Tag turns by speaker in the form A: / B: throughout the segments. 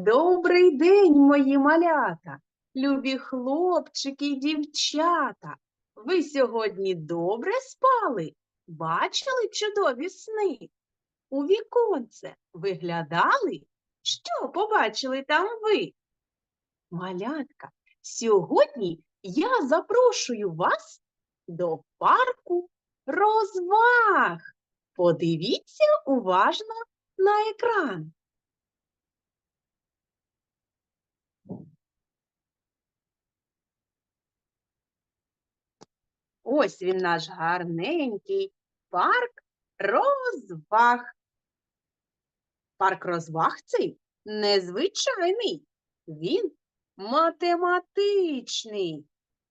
A: Добрий день, мої малята, любі хлопчики й дівчата. Ви сьогодні добре спали? Бачили чудові сни? У віконце виглядали? Що побачили там ви? Малятка, сьогодні я запрошую вас до парку розваг. Подивіться уважно на екран. Ось він наш гарненький парк розваг. Парк розваг цей незвичайний, він математичний.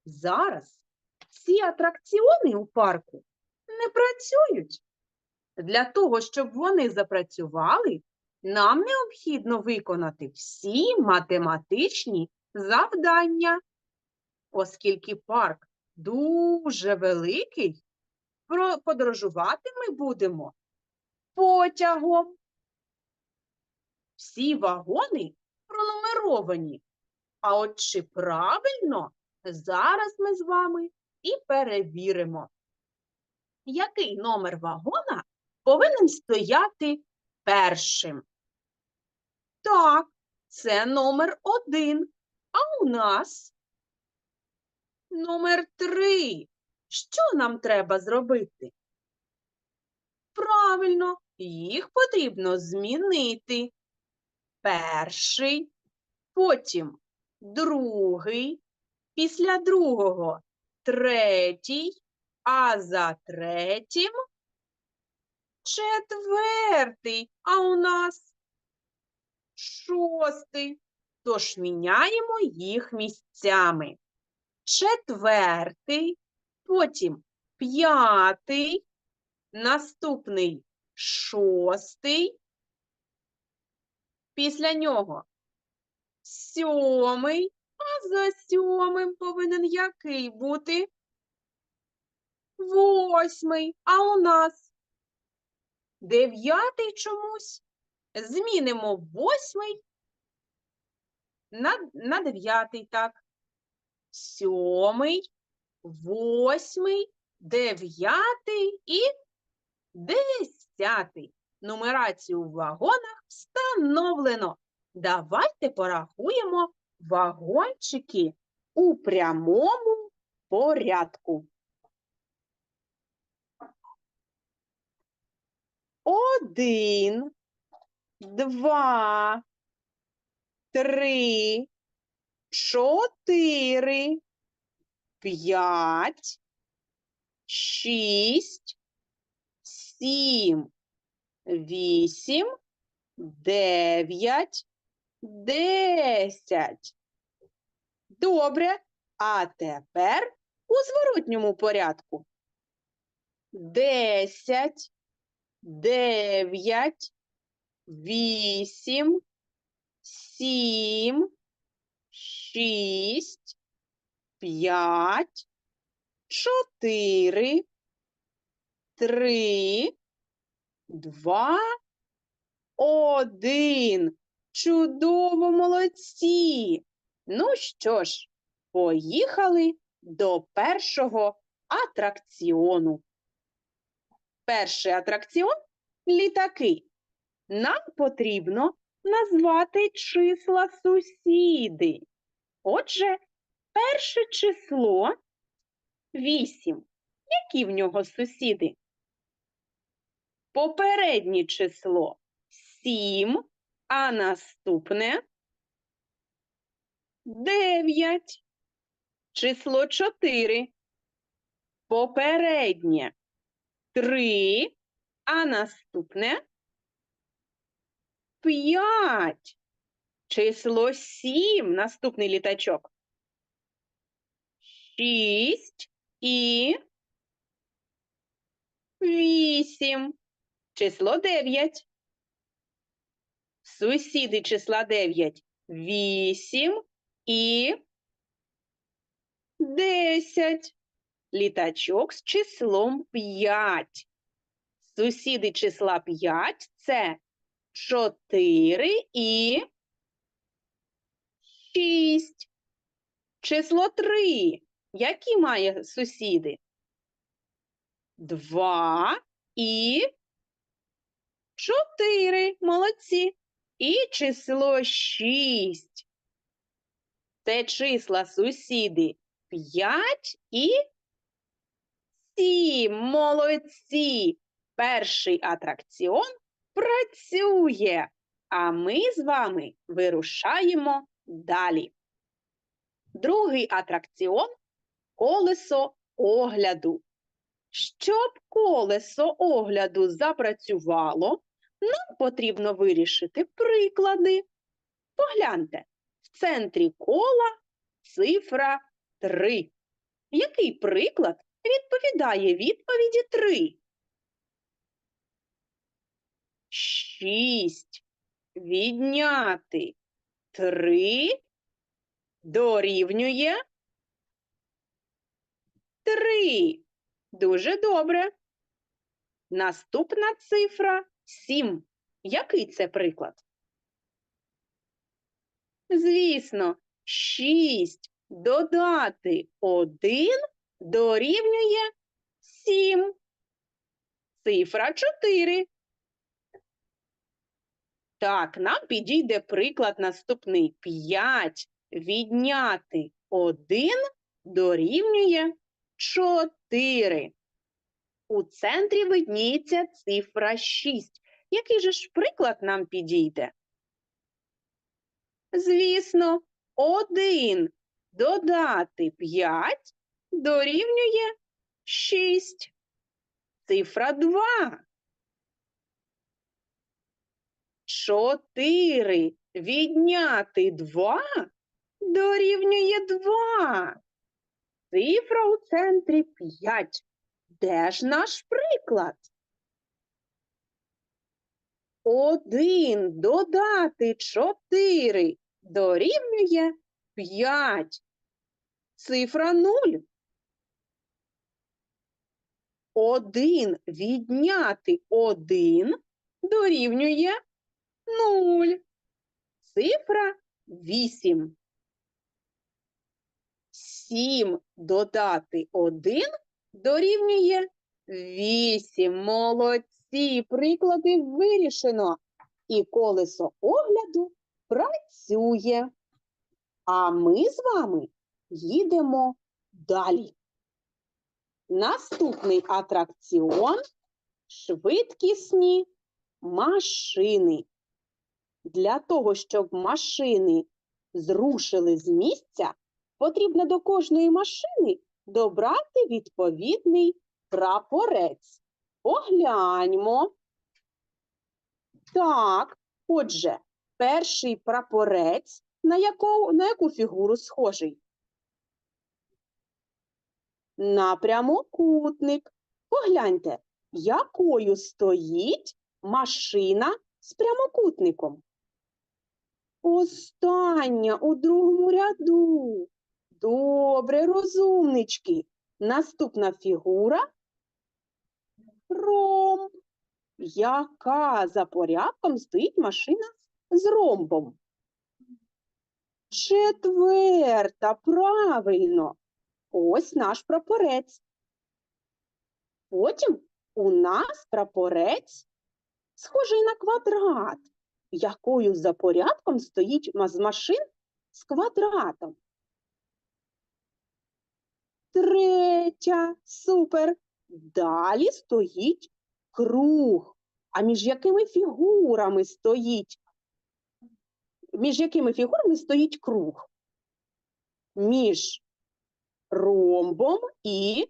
A: Зараз ці атракціони у парку не працюють. Для того, щоб вони запрацювали, нам необхідно виконати всі математичні завдання. Оскільки парк дуже великий, подорожувати ми будемо потягом. Всі вагони пронумеровані. А от чи правильно, зараз ми з вами і перевіримо, який номер вагона повинен стояти першим. Так, це номер один. А у нас Номер три. Що нам треба зробити? Правильно, їх потрібно змінити. Перший, потім другий, після другого третій, а за третім четвертий, а у нас шостий. Тож міняємо їх місцями четвертий, потім п'ятий, наступний шостий, після нього сьомий, а за сьомим повинен який бути? Восьмий, а у нас дев'ятий чомусь. Змінимо восьмий на, на дев'ятий, так сьомий, восьмий, дев'ятий і десятий. Нумерацію в вагонах встановлено. Давайте порахуємо вагончики у прямому порядку. Один, два, три, чотири, п'ять, шість, сім, вісім, дев'ять, десять. Добре. А тепер у зворотньому порядку. Десять, дев'ять, вісім, сім, шість, п'ять, чотири, три, два, один. Чудово, молодці! Ну що ж, поїхали до першого атракціону. Перший атракціон літаки. Нам потрібно назвати числа сусіди. Отже, перше число 8. Які в нього сусіди? Попереднє число 7, а наступне 9. Число 4. Попереднє 3, а наступне 5. Число 7. Наступний літачок. 6 і 8. Число 9. Сусіди числа 9. 8 і 10. Літачок з числом 5. Сусіди числа 5 це 4 і шість. Число три. Які має сусіди? Два і чотири. Молодці. І число шість. Це числа сусіди п'ять і сім. Молодці. Перший атракціон працює, а ми з вами вирушаємо далі. Другий атракціон колесо огляду. Щоб колесо огляду запрацювало, нам потрібно вирішити приклади. Погляньте, в центрі кола цифра 3. Який приклад відповідає відповіді 3? 6 відняти 3 дорівнює 3. Дуже добре. Наступна цифра 7. Який це приклад? Звісно, 6 додати 1 дорівнює 7. Цифра 4. Так, нам підійде приклад наступний. 5 відняти 1 дорівнює 4. У центрі видніється цифра 6. Який же ж приклад нам підійде? Звісно, 1 додати 5 дорівнює 6. Цифра 2. 4 відняти 2 дорівнює 2. Цифра у центрі 5. Де ж наш приклад? 1 додати 4 дорівнює 5. Цифра 0. 1 відняти 1 дорівнює 0. Цифра 8. 7 додати 1 дорівнює 8. Молодці. Приклади вирішено. І колесо огляду працює. А ми з вами їдемо далі. Наступний атракціон швидкісні машини. Для того, щоб машини зрушили з місця, потрібно до кожної машини добрати відповідний прапорець. Погляньмо. Так, отже, перший прапорець на яку, на яку фігуру схожий? На прямокутник. Погляньте, якою стоїть машина з прямокутником. Остання у другому ряду. Добре, розумнички. Наступна фігура ромб. Яка за порядком стоїть машина з ромбом? Четверта, правильно. Ось наш прапорець. Потім у нас прапорець схожий на квадрат, якою за порядком стоїть з машин з квадратом. Третя, супер. Далі стоїть круг. А між якими фігурами стоїть? Між якими фігурами стоїть круг? Між ромбом і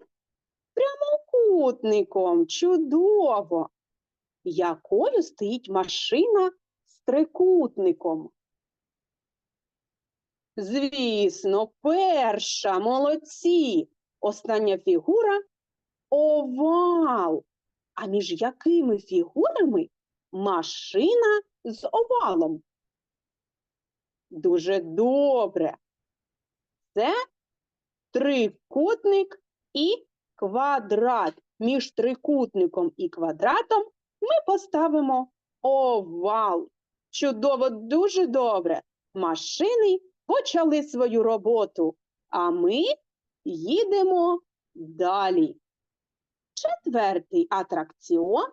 A: прямокутником. Чудово! Якою стоїть машина трикутником? Звісно, перша, молодці. Остання фігура овал. А між якими фігурами машина з овалом? Дуже добре. Це трикутник і квадрат. Між трикутником і квадратом ми поставимо овал. Чудово, дуже добре. Машини почали свою роботу, а ми їдемо далі. Четвертий атракціон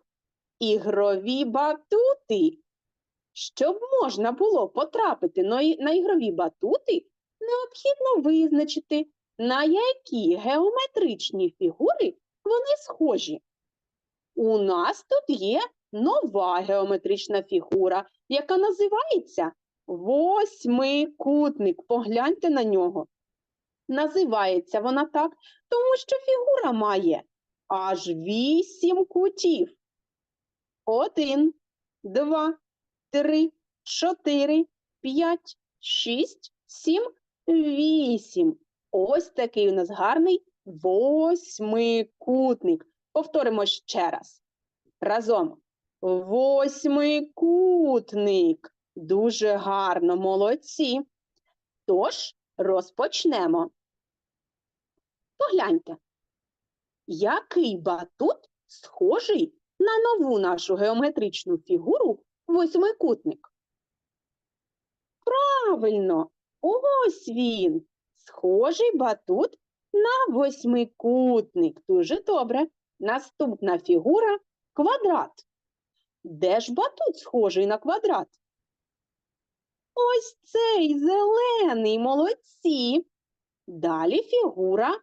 A: ігрові батути. Щоб можна було потрапити на ігрові батути, необхідно визначити, на які геометричні фігури вони схожі. У нас тут є нова геометрична фігура, яка називається восьмикутник. Погляньте на нього. Називається вона так, тому що фігура має аж вісім кутів. Один, два, три, чотири, п'ять, шість, сім, вісім. Ось такий у нас гарний восьмикутник. Повторимо ще раз. Разом. Восьмикутник. Дуже гарно, молодці. Тож розпочнемо. Погляньте, який батут схожий на нову нашу геометричну фігуру восьмикутник? Правильно, ось він. Схожий батут на восьмикутник. Дуже добре. Наступна фігура квадрат. Де ж батут схожий на квадрат? Ось цей зелений, молодці. Далі фігура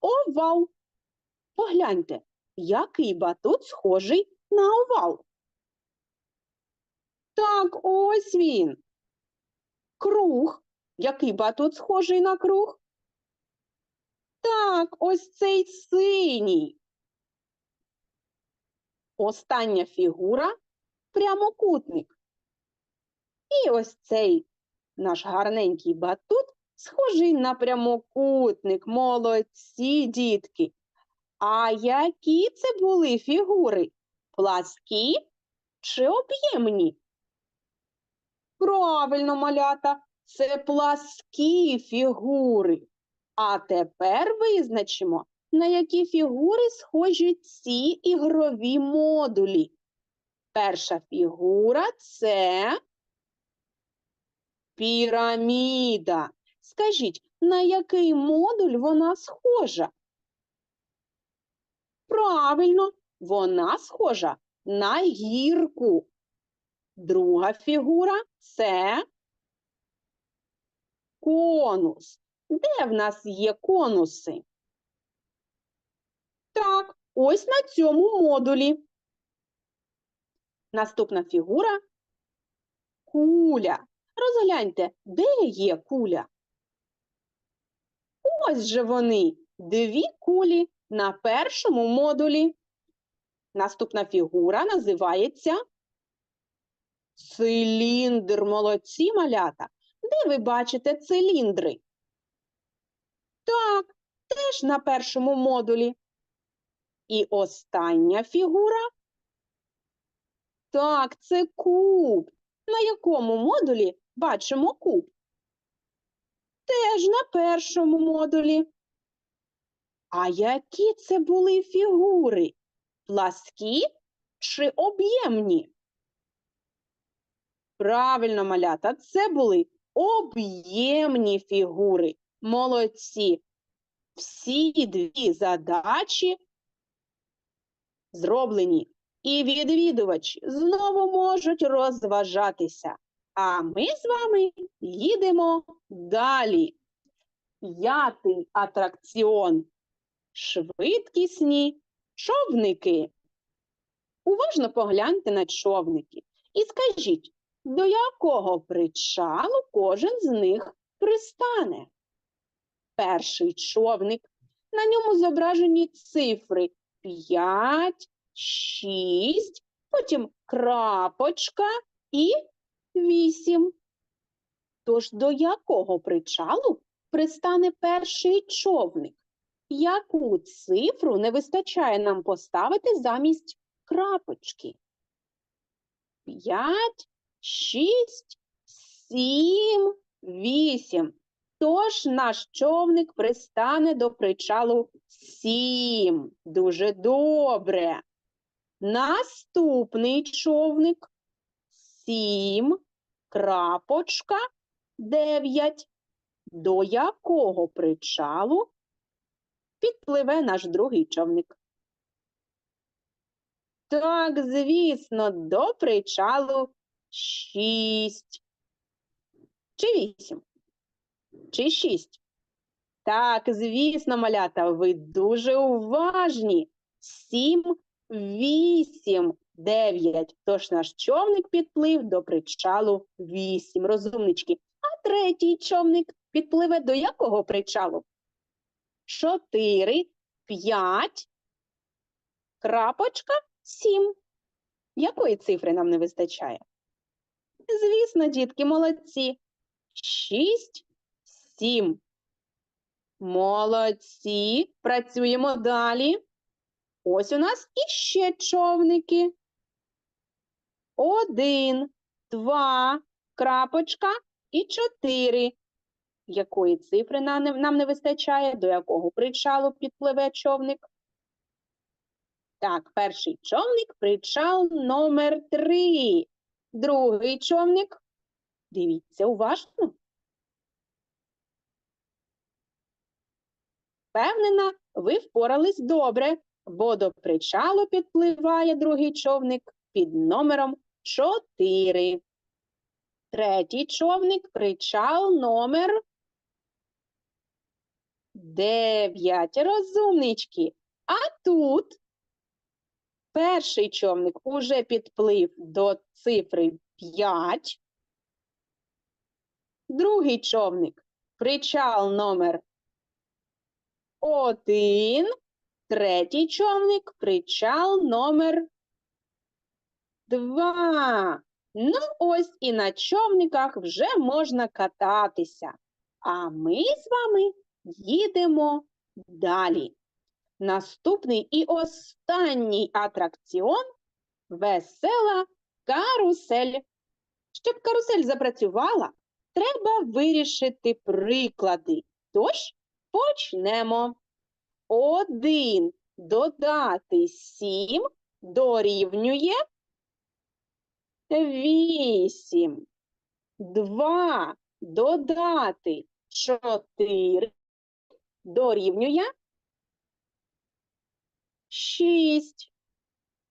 A: овал. Погляньте, який батут схожий на овал. Так, ось він. Круг. Який батут схожий на круг? Так, ось цей синій. Остання фігура прямокутник. І ось цей наш гарненький батут схожий на прямокутник. Молодці, дітки. А які це були фігури? Пласкі чи об'ємні? Правильно, малята, це пласкі фігури. А тепер визначимо, на які фігури схожі ці ігрові модулі. Перша фігура це піраміда. Скажіть, на який модуль вона схожа? Правильно, вона схожа на гірку. Друга фігура це конус. Де в нас є конуси? Ось на цьому модулі. Наступна фігура куля. Розгляньте, де є куля? Ось же вони, дві кулі на першому модулі. Наступна фігура називається циліндр. Молодці малята. Де ви бачите циліндри? Так, теж на першому модулі. І остання фігура. Так, це куб. На якому модулі бачимо куб? Теж на першому модулі. А які це були фігури? Пласкі чи об'ємні? Правильно, малята, це були об'ємні фігури. Молодці. Всі дві задачі зроблені. І відвідувачі знову можуть розважатися. А ми з вами їдемо далі. П'ятий атракціон. Швидкісні човники. Уважно погляньте на човники і скажіть, до якого причалу кожен з них пристане. Перший човник. На ньому зображені цифри 5, 6, потім крапочка і 8. Тож до якого причалу пристане перший човник? Яку цифру не вистачає нам поставити замість крапочки? 5, 6, 7, 8. Тож наш човник пристане до причалу 7. Дуже добре. Наступний човник 7, крапочка, дев'ять. До якого причалу підпливе наш другий човник? Так, звісно, до причалу шість. Чи вісім? Чи шість? Так, звісно, малята, ви дуже уважні. Сім, вісім, дев'ять. Тож наш човник підплив до причалу вісім. Розумнички. А третій човник підпливе до якого причалу? Чотири, п'ять, крапочка, сім. Якої цифри нам не вистачає? Звісно, дітки, молодці. Шість, сім. Молодці. Працюємо далі. Ось у нас іще човники. Один, два, крапочка і чотири. Якої цифри нам не, вистачає? До якого причалу підпливе човник? Так, перший човник причал номер три. Другий човник. Дивіться уважно. Впевнена, ви впорались добре, бо до причалу підпливає другий човник під номером 4. Третій човник причал номер 9. Розумнички. А тут перший човник уже підплив до цифри 5. Другий човник причал номер 1. Третій човник причал номер 2. Ну, ось і на човниках вже можна кататися. А ми з вами їдемо далі. Наступний і останній атракціон весела карусель. Щоб карусель запрацювала, треба вирішити приклади. Тож почнемо. Один додати сім дорівнює вісім. Два додати чотири дорівнює шість.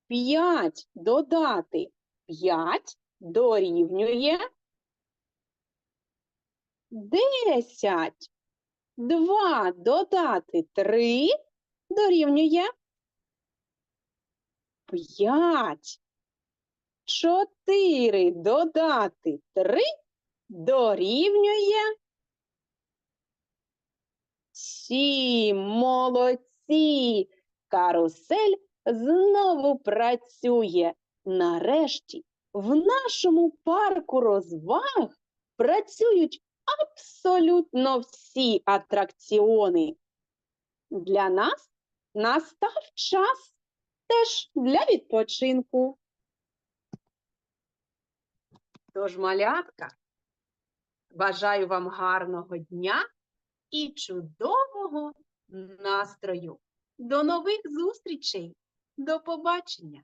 A: П'ять додати п'ять дорівнює десять. Два додати три дорівнює п'ять. Чотири додати три дорівнює сім. Молодці. Карусель знову працює. Нарешті в нашому парку розваг працюють абсолютно всі атракціони. Для нас настав час теж для відпочинку. Тож, малятка, бажаю вам гарного дня і чудового настрою. До нових зустрічей. До побачення!